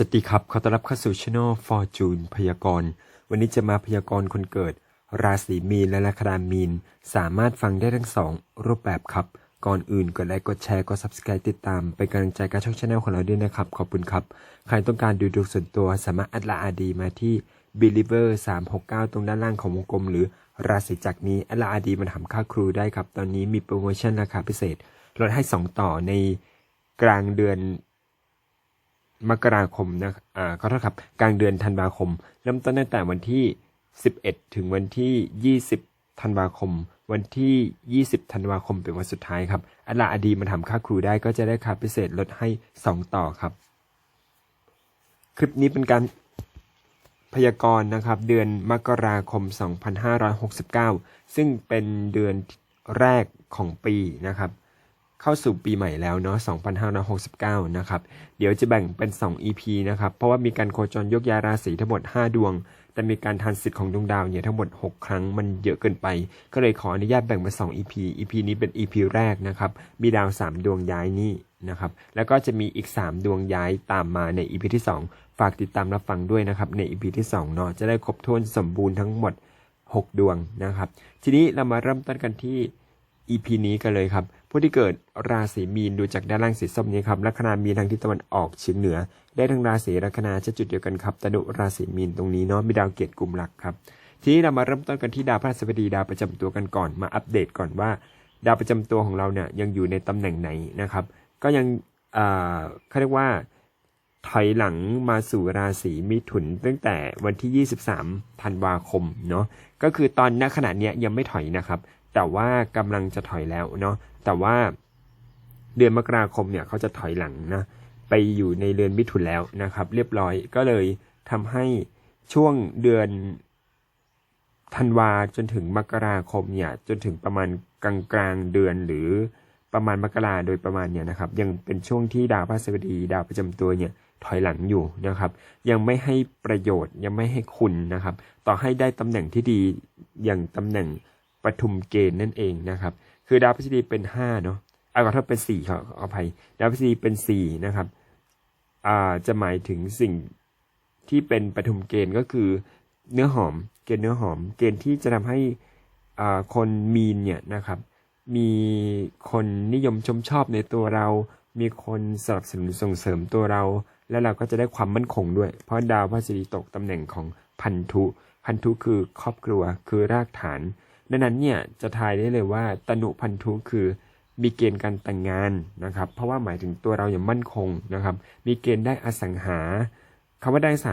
สวัสดีครับ ขอต้อนรับเข้าสู่ช anel Fortune พยากรณ์ วันนี้จะมาพยากรณ์คนเกิด ราศีมีนและลัคนามีน สามารถฟังได้ทั้งสองรูปแบบครับ ก่อนอื่นกดไลค์ กดแชร์ กด subscribe ติดตาม เป็นกำลังใจกับช่องช anel ของเราด้วยนะครับ ขอบคุณครับ ใครต้องการดูดวงส่วนตัวสามารถอัดลาอาดีมาที่ believer 369 ตรงด้านล่างของวงกลม หรือราศีจักรนี้อัดลาอาดีมาทำค่าครูได้ครับ ตอนนี้มีโปรโมชั่นราคาพิเศษลดให้ 2 ต่อในกลางเดือน มกราคมนะอ่าขอโทษครับ กลางเดือนธันวาคม เริ่มต้นตั้งแต่วันที่ 11 ถึงวันที่ 20 ธันวาคม วันที่ 20 ธันวาคมเป็นวันสุดท้ายครับอัลลาอดีมาทำค่าครูได้ก็จะได้ค่าพิเศษลดให้ 2 ต่อครับ คลิปนี้เป็นการพยากรณ์นะครับเดือนมกราคม 2569 ซึ่งเป็นเดือนแรกของปีนะครับ เข้าสู่ปีใหม่แล้วเนาะ 2569 นะครับ เดี๋ยวจะแบ่งเป็น 2 EP นะครับ เพราะว่ามีการโคจรยกย้ายราศีทั้งหมด 5 ดวง แต่มีการทานสิทธิ์ของดวงดาวเนี่ยทั้งหมด 6 ครั้ง มันเยอะเกินไป ก็เลยขออนุญาตแบ่งเป็น 2 EP EP นี้เป็น EP แรกนะครับ มีดาว 3 ดวงย้ายนี่นะครับ แล้วก็จะมีอีก 3 ดวงย้ายตามมาใน EP ที่ 2 ฝากติดตามรับฟังด้วยนะครับใน EP ที่2เนาะ จะได้ครบถ้วนสมบูรณ์ทั้งหมด 6 ดวงนะครับ ทีนี้เรามาเริ่มต้นกันที่ EP นี้กันเลยครับ ผู้ที่เกิดราศีมีนดูจากด้านล่างสีส้มนี้ครับลัคนามีนทางทิศตะวันออกเฉียงเหนือ ได้ทั้งราศีลัคนาจะจุดเดียวกันครับตนุราศีมีนตรงนี้เนาะมีดาวเกียรติกลุ่มหลักครับ ทีนี้เรามาเริ่มต้นกันที่ดาวพฤหัสบดีดาวประจำตัวกันก่อนมาอัปเดตก่อนว่า ดาวประจำตัวของเราเนี่ยยังอยู่ในตำแหน่งไหนนะครับ ก็ยังเขาเรียกว่าถอยหลังมาสู่ราศีมิถุนตั้งแต่วันที่ 23 ธันวาคมเนาะก็คือตอนณขณะเนี้ยยังไม่ถอยนะครับ แต่ว่ากำลังจะถอยแล้วเนาะแต่ว่าเดือนมกราคมเนี่ยเขาจะถอยหลังนะไปอยู่ในเดือนมิถุนแล้วนะครับ เรียบร้อยก็เลยทำให้ช่วงเดือนธันวาจนถึงมกราคมเนี่ยจนถึงประมาณกลางกลางเดือนหรือประมาณมกราโดยประมาณเนี่ยนะครับยังเป็นช่วงที่ดาวพฤหัสบดีดาวประจำตัวเนี่ยถอยหลังอยู่นะครับ ยังไม่ให้ประโยชน์ยังไม่ให้คุณนะครับ ต่อให้ได้ตำแหน่งที่ดีอย่างตำแหน่ง ปฐุมเกณฑ์นั่นเองนะครับ คือดาวพฤหัสบดีเป็น5เนาะเอาขอโทษเป็น4ขอขออภัยดาวพฤหัสบดีเป็น4นะครับอ่าจะหมายถึงสิ่งที่เป็นปฐุมเกณฑ์ก็คือเนื้อหอมเกณฑ์เนื้อหอม เกณฑ์ที่จะทำให้อ่าคนมีนเนี่ยนะครับมีคนนิยมชมชอบในตัวเรา มีคนสนับสนุนส่งเสริมตัวเรา และเราก็จะได้ความมั่นคงด้วย เพราะดาวพฤหัสบดีตกตำแหน่งของพันธุ พันธุคือครอบครัว คือรากฐาน ดังนั้นเนี่ยจะทายได้เลยว่าตนุพันธุคือมีเกณฑ์การแต่งงานนะครับ เพราะว่าหมายถึงตัวเราอย่างมั่นคงนะครับ มีเกณฑ์ได้อสังหาคำว่าได้สะ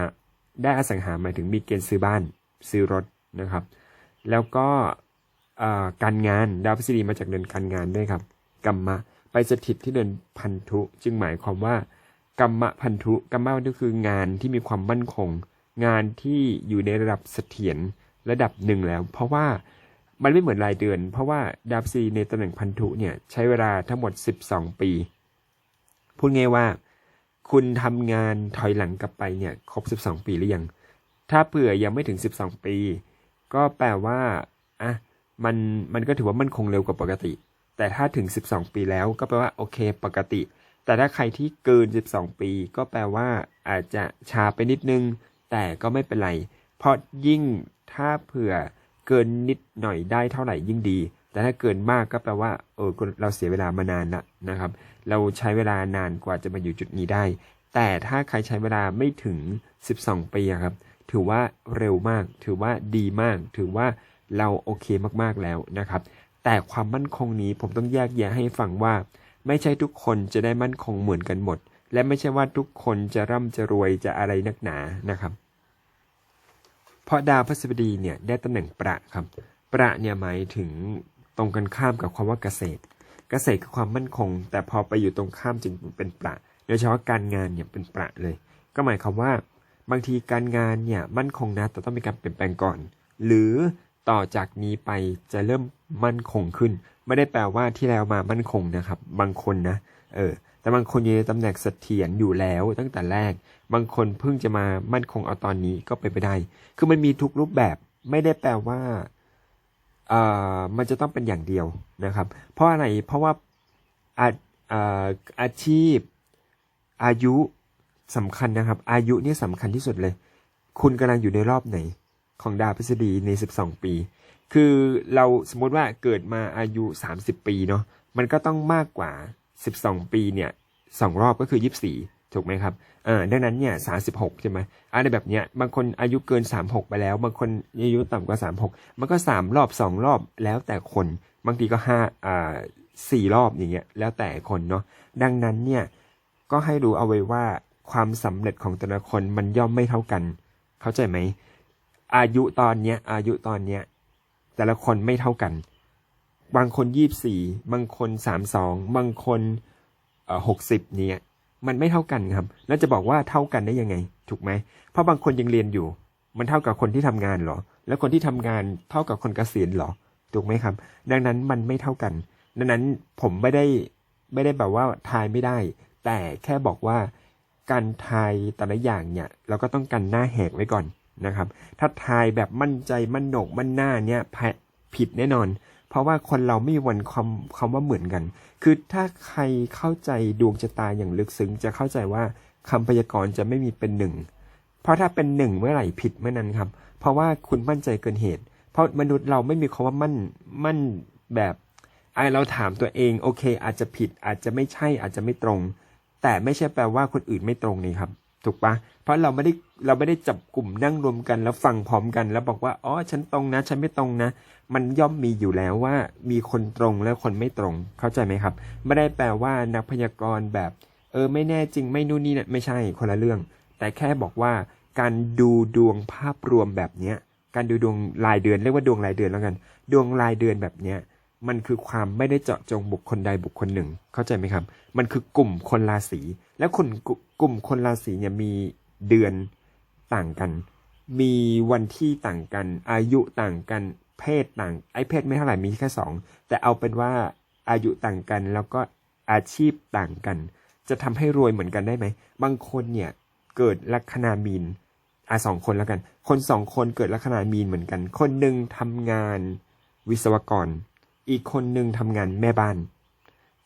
ได้อสังหาหมายถึงมีเกณฑ์ซื้อบ้าน ซื้อรถนะครับ แล้วก็การงานดาวพฤหัสบดีมาจากเดือนการงานด้วยครับกัมมะไปสถิตที่เดือนพันธุจึงหมายความว่ากัมมะพันธุกัมมะพันธุคืองานที่มีความมั่นคง งานที่อยู่ในระดับเสถียรระดับหนึ่งแล้ว เพราะว่า มันไม่เหมือนรายเดือน เพราะว่าดาวพฤหัสบดีในตำแหน่งพันธุเนี่ยใช้เวลาทั้งหมด 12 ปี พูดง่ายว่า คุณทำงานถอยหลังกลับไปเนี่ยครบ 12 ปีหรือยัง ถ้าเผื่อยังไม่ถึง 12 ปี ก็แปลว่าอะมันมันก็ถือว่ามันคงเร็วกว่าปกติ แต่ถ้าถึง 12 ปีแล้วก็แปลว่าโอเคปกติ แต่ถ้าใครที่เกิน 12 ปี ก็แปลว่าอาจจะช้าไปนิดนึง แต่ก็ไม่เป็นไร เพราะยิ่งถ้าเผื่อ เกินนิดหน่อยได้เท่าไหร่ยิ่งดี แต่ถ้าเกินมากก็แปลว่าเออเราเสียเวลามานานละนะครับ เราใช้เวลานานกว่าจะมาอยู่จุดนี้ได้ แต่ถ้าใครใช้เวลาไม่ถึง 12 ปีอะครับ ถือว่าเร็วมาก ถือว่าดีมาก ถือว่าเราโอเคมากๆแล้วนะครับ แต่ความมั่นคงนี้ผมต้องแยกแยะให้ฟังว่า ไม่ใช่ทุกคนจะได้มั่นคงเหมือนกันหมด และไม่ใช่ว่าทุกคนจะร่ำจะรวยจะอะไรนักหนานะครับ เพราะดาวพฤหัสบดีเนี่ยได้ตำแหน่งประครับ ประเนี่ยหมายถึงตรงกันข้ามกับความว่าเกษตร เกษตรคือความมั่นคง แต่พอไปอยู่ตรงข้ามจึงเป็นประโดยเฉพาะการงานเนี่ยเป็นประเลย ก็หมายความว่า บางทีการงานเนี่ยมั่นคงนะแต่ต้องมีการเปลี่ยนแปลงก่อน หรือต่อจากนี้ไปจะเริ่มมั่นคงขึ้น ไม่ได้แปลว่าที่แล้วมามั่นคงนะครับ บางคนนะ เออ แต่บางคนอยู่ในตำแหน่งเสถียรอยู่แล้วตั้งแต่แรก บางคนเพิ่งจะมามั่นคงเอาตอนนี้ก็เป็นไปได้ คือมันมีทุกรูปแบบไม่ได้แปลว่าเอ่อมันจะต้องเป็นอย่างเดียวนะครับ เพราะอะไรเพราะว่าอาออาชีพอายุสำคัญนะครับ อายุนี่ยสำคัญที่สุดเลย คุณกำลังอยู่ในรอบไหน ของดาวพฤษฎีใน 12 ปี คือเราสมมติว่าเกิดมาอายุ 30 ปีเนาะมันก็ต้องมากกว่า 12 ปีเนี่ยสองรอบก็คือ 24 ถูกไหมครับเออดังนั้นเนี่ย36 ใช่ไหมอะไรแบบเนี้ยบางคนอายุเกิน 36 ไปแล้ว บางคนอายุต่ำกว่า 36 มันก็ 3 รอบ 2 รอบแล้วแต่คน บางทีก็5อ่าสี่รอบอย่างเงี้ยแล้วแต่คนเนาะดังนั้นเนี่ยก็ให้รู้เอาไว้ว่าความสำเร็จของแต่ละคนมันย่อมไม่เท่ากัน เข้าใจไหมอายุตอนเนี้ยอายุตอนเนี้ยแต่ละคนไม่เท่ากัน บางคนยี่บสี่บางคนสามสองบางคนหกสิบเนี่ยมันไม่เท่ากันครับ แล้วจะบอกว่าเท่ากันได้ยังไง ถูกไหม เพราะบางคนยังเรียนอยู่ มันเท่ากับคนที่ทำงานเหรอ แล้วคนที่ทำงานเท่ากับคนเกษียณเหรอ ถูกไหมครับ ดังนั้นมันไม่เท่ากัน ดังนั้นผมไม่ได้ไม่ได้แบบว่าทายไม่ได้ แต่แค่บอกว่าการทายแต่ละอย่างเนี่ยเราก็ต้องกันหน้าแหกไว้ก่อนนะครับ ถ้าทายแบบมั่นใจมั่นโหนกมั่นหน้าเนี่ยแพ้ผิดแน่นอน เพราะว่าคนเราไม่มีวันคำคำว่าเหมือนกัน คือถ้าใครเข้าใจดวงชะตาอย่างลึกซึ้งจะเข้าใจว่าคำพยากรณ์จะไม่มีเป็นหนึ่ง เพราะถ้าเป็นหนึ่งเมื่อไหร่ผิดเมื่อนั้นครับ เพราะว่าคุณมั่นใจเกินเหตุ เพราะมนุษย์เราไม่มีคำว่ามั่นมั่นแบบไอเราถามตัวเองโอเค อาจจะผิดอาจจะไม่ใช่อาจจะไม่ตรง แต่ไม่ใช่แปลว่าคนอื่นไม่ตรงนี่ครับ ถูกปะเพราะเราไม่ได้เราไม่ได้จับกลุ่มนั่งรวมกันแล้วฟังพร้อมกัน แล้วบอกว่าอ๋อฉันตรงนะ ฉันไม่ตรงนะ มันย่อมมีอยู่แล้วว่ามีคนตรงและคนไม่ตรง เข้าใจไหมครับ ไม่ได้แปลว่านักพยากรณ์แบบ เออไม่แน่จริงไม่นู่นนี่นะไม่ใช่คนละเรื่อง แต่แค่บอกว่าการดูดวงภาพรวมแบบเนี้ยการดูดวงรายเดือนเรียกว่าดวงรายเดือนแล้วกัน ดวงรายเดือนแบบเนี้ย มันคือความไม่ได้เจาะจงบุคคลใดบุคคลหนึ่ง เข้าใจไหมครับ มันคือกลุ่มคนราศี และคนกลุ่มคนราศีเนี่ยมีเดือนต่างกัน มีวันที่ต่างกัน อายุต่างกัน เพศต่าง ไอ้เพศไม่เท่าไหร่มีแค่สอง แต่เอาเป็นว่าอายุต่างกันแล้วก็อาชีพต่างกัน จะทำให้รวยเหมือนกันได้ไหม บางคนเนี่ยเกิดลัคนามีนอะสองคนแล้วกัน คนสองคนเกิดลัคนามีนเหมือนกัน คนหนึ่งทำงานวิศวกร อีกคนหนึ่งทำงานแม่บ้าน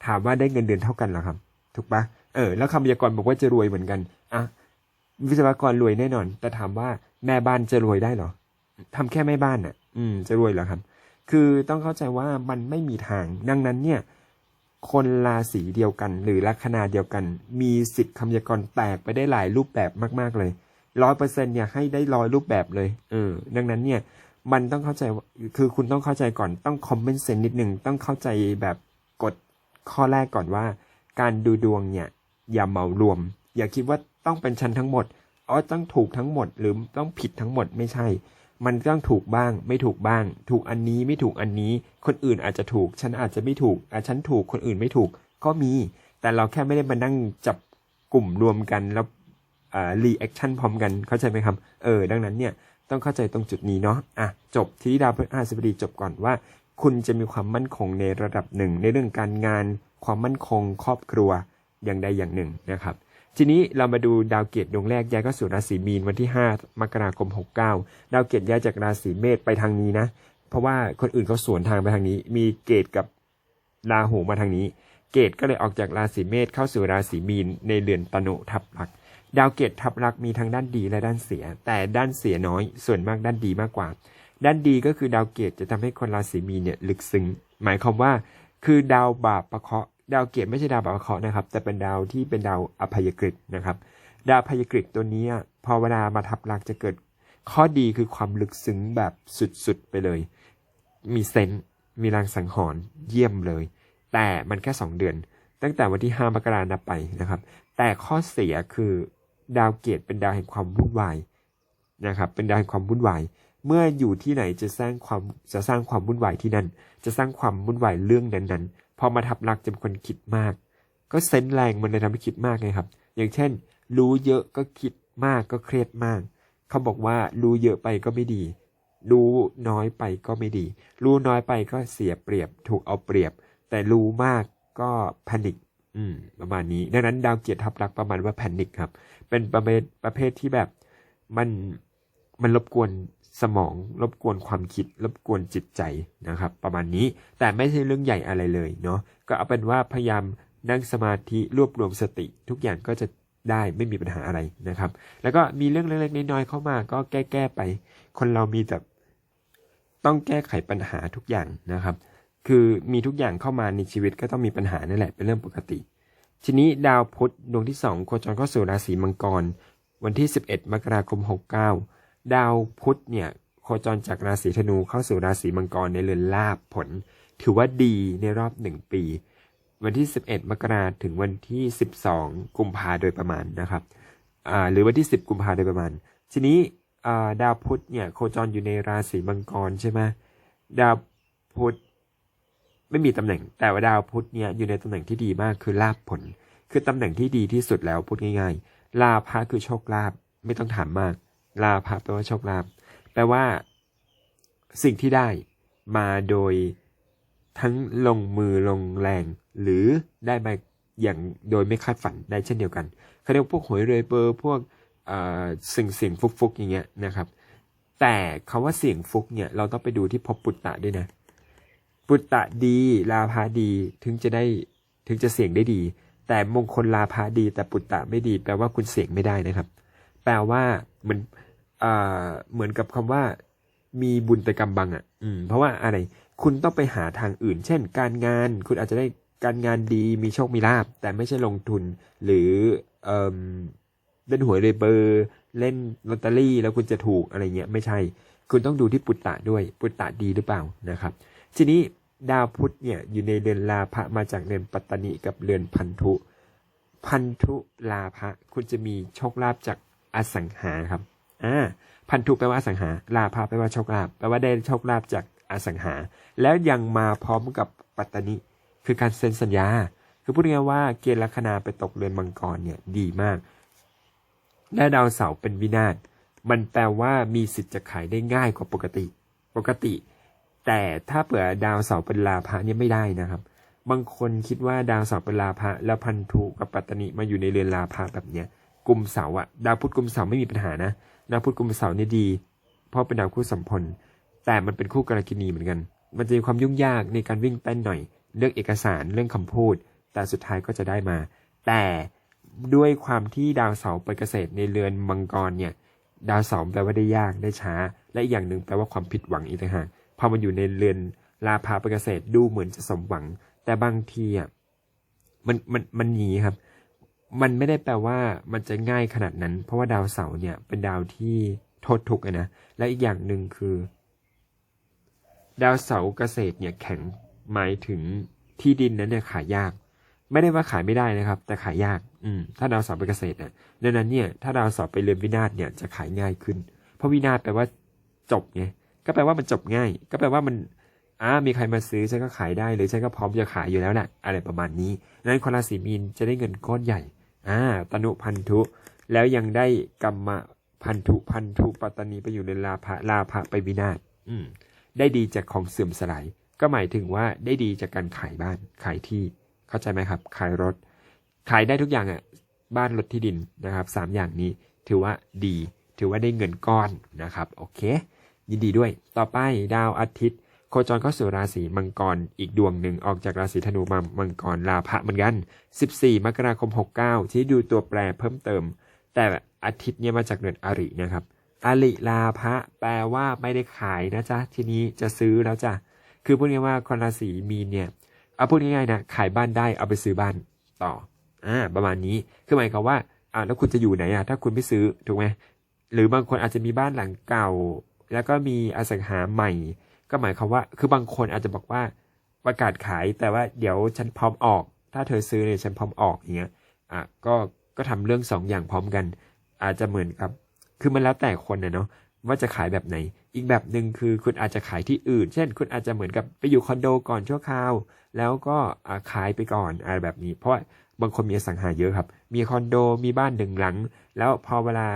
ถามว่าได้เงินเดือนเท่ากันหรอครับ ถูกปะเออ แล้วคำพยากรณ์บอกว่าจะรวยเหมือนกันอะวิศวกรรวยแน่นอน แต่ถามว่าแม่บ้านจะรวยได้หรอทำแค่แม่บ้านอะ อืม จะรวยเหรอครับ คือต้องเข้าใจว่ามันไม่มีทาง ดังนั้นเนี่ย คนราศีเดียวกัน หรือลัคนาเดียวกัน มีสิทธิ์คำยากรแตกไปได้หลายรูปแบบมาก ๆเลยร้อยเปอร์เซ็นต์เนี่ยให้ได้ร้อยรูปแบบเลย เออ ดังนั้นเนี่ย มันต้องเข้าใจคือคุณต้องเข้าใจก่อนต้องคอมเมนต์เซนนิดหนึ่งต้องเข้าใจแบบกฎข้อแรกก่อนว่า การดูดวงเนี่ย อย่าเหมารวม อย่าคิดว่าต้องเป็นชั้นทั้งหมดอ๋อต้องถูกทั้งหมดหรือต้องผิดทั้งหมดไม่ใช่ มันต้องถูกบ้าง ไม่ถูกบ้าง ถูกอันนี้ไม่ถูกอันนี้ คนอื่นอาจจะถูก ฉันอาจจะไม่ถูกอะฉันถูกคนอื่นไม่ถูก ก็มี แต่เราแค่ไม่ได้มานั่งจับกลุ่มรวมกันแล้วอ่ารีแอคชั่นพร้อมกันเข้าใจไหมครับเออดังนั้นเนี่ย ต้องเข้าใจตรงจุดนี้เนาะอะจบที่ดาวพฤหัสบดีจบก่อนว่า คุณจะมีความมั่นคงในระดับหนึ่ง ในเรื่องการงาน ความมั่นคง ครอบครัวอย่างใดอย่างหนึ่งนะครับ ทีนี้เรามาดูดาวเกตดวงแรกย้ายเข้าสู่ราศีมีนวันที่ 5 มกราคม 69 ดาวเกตย้ายจากราศีเมษไปทางนี้นะ เพราะว่าคนอื่นเขาสวนทางไปทางนี้ มีเกตกับราหูมาทางนี้ เกตก็เลยออกจากราศีเมษเข้าสู่ราศีมีนในเรือนตนุทับหลัก ดาวเกตทับลักมีทั้งด้านดีและด้านเสีย แต่ด้านเสียน้อย ส่วนมากด้านดีมากกว่า ด้านดีก็คือดาวเกตจะทำให้คนราศีมีเนี่ยลึกซึ้ง หมายความว่า คือดาวบาปประเคราะห์ดาวเกตไม่ใช่ดาวบาปประเคราะห์นะครับ แต่เป็นดาวที่เป็นดาวอภัยกฤตนะครับ ดาวอภัยกฤตตัวนี้พอเวลามาทับลักจะเกิด ข้อดีคือความลึกซึ้งแบบสุดๆไปเลย มีเซนส์มีรางสังหรณ์เยี่ยมเลย แต่มันแค่สองเดือน ตั้งแต่วันที่ 5 มกรานับไปนะครับ แต่ข้อเสียคือ ดาวเกตเป็นดาวแห่งความวุ่นวายนะครับ เป็นดาวแห่งความวุ่นวาย เมื่ออยู่ที่ไหนจะสร้างความจะสร้างความวุ่นวายที่นั่น จะสร้างความวุ่นวายเรื่องนั้นๆ พอมาทับลักจะเป็นคนคิดมาก ก็เซนแรงมันเลยทำให้คิดมากไงครับ อย่างเช่น รู้เยอะก็คิดมากก็เครียดมาก เขาบอกว่ารู้เยอะไปก็ไม่ดี รู้น้อยไปก็ไม่ดี รู้น้อยไปก็เสียเปรียบ ถูกเอาเปรียบ แต่รู้มากก็แพนิค อืม ประมาณนี้ ดังนั้นดาวเกียรติทับลักประมาณว่าแพนิคครับ เป็นประเภทประเภทที่แบบมันมันรบกวนสมอง รบกวนความคิด รบกวนจิตใจนะครับ ประมาณนี้แต่ไม่ใช่เรื่องใหญ่อะไรเลยเนาะก็เอาเป็นว่าพยายามนั่งสมาธิรวบรวมสติ ทุกอย่างก็จะได้ไม่มีปัญหาอะไรนะครับ แล้วก็มีเรื่องเล็กๆน้อยๆเข้ามาก็แก้แก้ๆไป คนเรามีแต่ต้องแก้ไขปัญหาทุกอย่างนะครับ คือมีทุกอย่างเข้ามาในชีวิตก็ต้องมีปัญหานั่นแหละเป็นเรื่องปกติ ทีนี้ดาวพุธดวงที่สองโคจรเข้าสู่ราศีมังกร วันที่ 11 มกราคม 69 ดาวพุธเนี่ยโคจรจากราศีธนูเข้าสู่ราศีมังกรในเรือนลาบผล ถือว่าดีในรอบหนึ่งปี วันที่ 11 มกราถึงวันที่ 12 กุมภาโดยประมาณนะครับหรือวันที่ 10 กุมภาโดยประมาณ ทีนี้ดาวพุธเนี่ยโคจรอยู่ในราศีมังกรใช่ไหมดาวพุธ ไม่มีตำแหน่งแต่ว่าดาวพุธเนี่ยอยู่ในตำแหน่งที่ดีมากคือลาบผล คือตำแหน่งที่ดีที่สุดแล้วพูดง่าย ๆ ลาภะคือโชคลาภไม่ต้องถามมาก ลาภะแปลว่าโชคลาภแปลว่า สิ่งที่ได้มาโดยทั้งลงมือลงแรง หรือได้มาอย่างโดยไม่คาดฝันได้เช่นเดียวกันเขาเรียกพวกหวยเรยเบอร์พวกสิ่งเสียงฟุกฟุกๆอย่างเงี้ยนะครับ แต่คาว่าเสียงฟุกเนี่ยเราต้องไปดูที่ภพปุตตะด้วยนะ ปุตตะดี ลาภาดีถึงจะได้ถึงจะเสียงได้ดี แต่มงคลลาภาดี แต่ปุตตะไม่ดี แปลว่าคุณเสียงไม่ได้นะครับ แปลว่าเหมือนอ่าเหมือนกับคำว่า มีบุญแต่กำบังอะ อืม เพราะว่าอะไรคุณต้องไปหาทางอื่น เช่น การงานคุณอาจจะได้การงานดีมีโชคมีลาบ แต่ไม่ใช่ลงทุนหรือเอ่มเล่นหวยเรยเบอร์เล่นลอตเตอรี่แล้วคุณจะถูกอะไรเงี้ยไม่ใช่ คุณต้องดูที่ปุตตะด้วยปุตตะดีหรือเปล่านะครับ ทีนี้ ดาวพุธเนี่ยอยู่ในเรือนลาภะมาจากเรือนปัตตนิกับเรือนพันธุ พันธุลาภะคุณจะมีโชคลาภจากอสังหาครับอ่าพันธุแปลว่าอสังหา ลาภะแปลว่าโชคลาภแปลว่าได้โชคลาภจากอสังหา แล้วยังมาพร้อมกับปัตตนิคือการเซ็นสัญญา คือพูดง่ายว่าเกณฑ์ลัคนาไปตกเรือนมังกรเนี่ยดีมากและดาวเสาร์เป็นวินาศมันแปลว่ามีสิทธิ์จะขายได้ง่ายกว่าปกติ ปกติ แต่ถ้าเผื่อดาวเสาร์เป็นลาภะเนี่ยไม่ได้นะครับ บางคนคิดว่าดาวเสาร์เป็นลาภะแล้วพันธุกับปัตตนิมาอยู่ในเรือนลาภะแบบเนี้ยกลุ่มเสาอะดาวพุธกลุ่มเสาไม่มีปัญหานะดาวพุธกลุ่มเสาเนี่ยดี เพราะเป็นดาวคู่สัมพลแต่มันเป็นคู่กรกินีเหมือนกัน มันจะมีความยุ่งยากในการวิ่งเต้นหน่อย เรื่องเอกสารเรื่องคำพูด แต่สุดท้ายก็จะได้มา แต่ด้วยความที่ดาวเสาร์ไปเกษตรในเรือนมังกรเนี่ย ดาวเสาแปลว่าได้ยากได้ช้า และอีกอย่างหนึ่งแปลว่าความผิดหวังอีกต่างหาก พอมันอยู่ในเรือนลาภาไปเกษตรดูเหมือนจะสมหวัง แต่บางทีอะมันมันมันหนีครับ มันไม่ได้แปลว่ามันจะง่ายขนาดนั้น เพราะว่าดาวเสาร์เนี่ยเป็นดาวที่โทษทุกข์นะและอีกอย่างหนึ่งคือ ดาวเสาร์เกษตรเนี่ยแข็งหมายถึงที่ดินนั้นเนี่ยขายยาก ไม่ได้ว่าขายไม่ได้นะครับ แต่ขายยาก อืมถ้าดาวเสาร์ไปนเกษตรเนี่ยดังนั้นเนี่ยถ้าดาวเสาร์ไปเรือนวินาศเนี่ยจะขายง่ายขึ้น เพราะวินาศแปลว่าจบไง ก็แปลว่ามันจบง่าย ก็แปลว่ามันอ่ามีใครมาซื้อฉันก็ขายได้หรือฉันก็พร้อมจะขายอยู่แล้วแหละอะไรประมาณนี้ดังนั้นคนราศีมีนจะได้เงินก้อนใหญ่อ่าตนุพันธุ แล้วยังได้กรรมพันธุพันธุปัตตนีไปอยู่ในลาภะลาภะไปวินาศอืมได้ดีจากของเสื่อมสลาย ก็หมายถึงว่าได้ดีจากการขายบ้านขายที่เข้าใจไหมครับ ขายรถ ขายได้ทุกอย่างอะบ้านรถที่ดินนะครับสามอย่างนี้ถือว่าดี ถือว่าได้เงินก้อนนะครับ โอเค ยินดีด้วย ต่อไปดาวอาทิตย์ โคจรเข้าสู่ราศีมังกรอีกดวงหนึ่งออกจากราศีธนูมามังกรลาภะเหมือนกัน 14 มกราคม 69 ที่ดูตัวแปรเพิ่มเติม แต่อาทิตย์เนี่ยมาจากเดือนอรินะครับอริลาภะแปลว่าไม่ได้ขายนะจ๊ะ ทีนี้จะซื้อแล้วจ้ะ คือพูดง่ายว่าคนราศีมีนเนี่ยเอาพูดง่ายๆนะขายบ้านได้เอาไปซื้อบ้านต่ออ่าประมาณนี้คือหมายความว่าอ่าแล้วคุณจะอยู่ไหนอะถ้าคุณไม่ซื้อถูกไหมหรือบางคนอาจจะมีบ้านหลังเก่า แล้วก็มีอสังหาใหม่ ก็หมายความว่าคือบางคนอาจจะบอกว่าประกาศขายแต่ว่าเดี๋ยวฉันพร้อมออก ถ้าเธอซื้อเนี่ยฉันพร้อมออกอย่างเงี้ยอะก็ก็ทำเรื่องสองอย่างพร้อมกัน อาจจะเหมือนกับ คือมันแล้วแต่คนนะเนาะว่าจะขายแบบไหน อีกแบบหนึ่งคือคุณอาจจะขายที่อื่น เช่น คุณอาจจะเหมือนกับไปอยู่คอนโดก่อนชั่วคราว แล้วก็ขายไปก่อนอะไรแบบนี้ เพราะบางคนมีอสังหาเยอะครับ มีคอนโดมีบ้านหนึ่งหลัง แล้วพอเวลา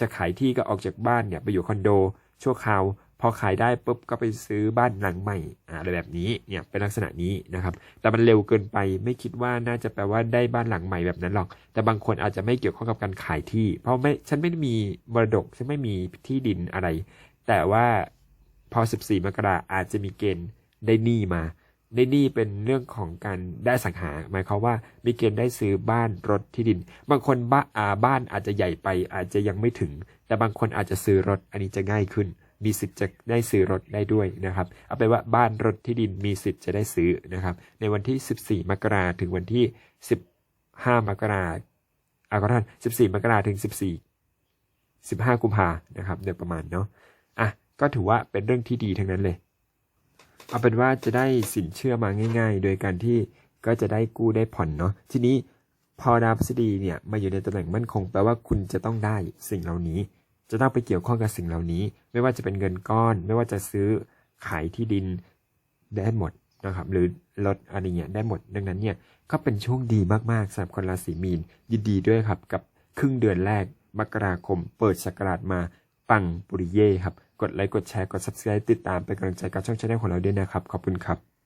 จะขายที่ก็ออกจากบ้านเนี่ยไปอยู่คอนโด ชั่วคราวพอขายได้ปุ๊บก็ไปซื้อบ้านหลังใหม่อะไรแบบนี้เนี่ยเป็นลักษณะนี้นะครับ แต่มันเร็วเกินไปไม่คิดว่าน่าจะแปลว่าได้บ้านหลังใหม่แบบนั้นหรอก แต่บางคนอาจจะไม่เกี่ยวข้องกับการขายที่ เพราะไม่ฉันไม่มีมรดกฉันไม่มีที่ดินอะไร แต่ว่าพอ 14 มกราอาจจะมีเกณฑ์ได้หนี้มา ในนี่เป็นเรื่องของการได้สังหา หมายความว่ามีเกณฑ์ได้ซื้อบ้านรถที่ดิน บางคนบ้าอาบ้านอาจจะใหญ่ไปอาจจะยังไม่ถึง แต่บางคนอาจจะซื้อรถอันนี้จะง่ายขึ้น มีสิทธิ์จะได้ซื้อรถได้ด้วยนะครับ เอาไปนว่าบ้านรถที่ดินมีสิทธิ์จะได้ซื้อนะครับ ในวันที่ 14 มกราถึงวันที่ 15 มกราอาก็ท่าน 14 มกราถึง 14 15 กุมภานะครับโดยประมาณเนาะ อะ ก็ถือว่าเป็นเรื่องที่ดีทั้งนั้นเลย เอาเป็นว่าจะได้สินเชื่อมาง่าย ๆ โดยการที่ก็จะได้กู้ได้ผ่อนเนาะทีนี้พอดาวพฤษฎีเนี่ยมาอยู่ในตำแหน่งมั่นคงแปลว่าคุณจะต้องได้สิ่งเหล่านี้ จะต้องไปเกี่ยวข้องกับสิ่งเหล่านี้ ไม่ว่าจะเป็นเงินก้อน ไม่ว่าจะซื้อขายที่ดินได้หมดนะครับหรือรถอะไรเงี้ยได้หมด ดังนั้นเนี่ยก็เป็นช่วงดีมากๆสำหรับคนราศีมีน ยินดีด้วยครับกับครึ่งเดือนแรกมกราคม เปิดสกราชมาปังปุริเย่ครับ กดไลค์ กดแชร์ กด subscribe ติดตามเป็นกำลังใจกับช่องชาแนลของเราด้วยนะครับ ขอบคุณครับ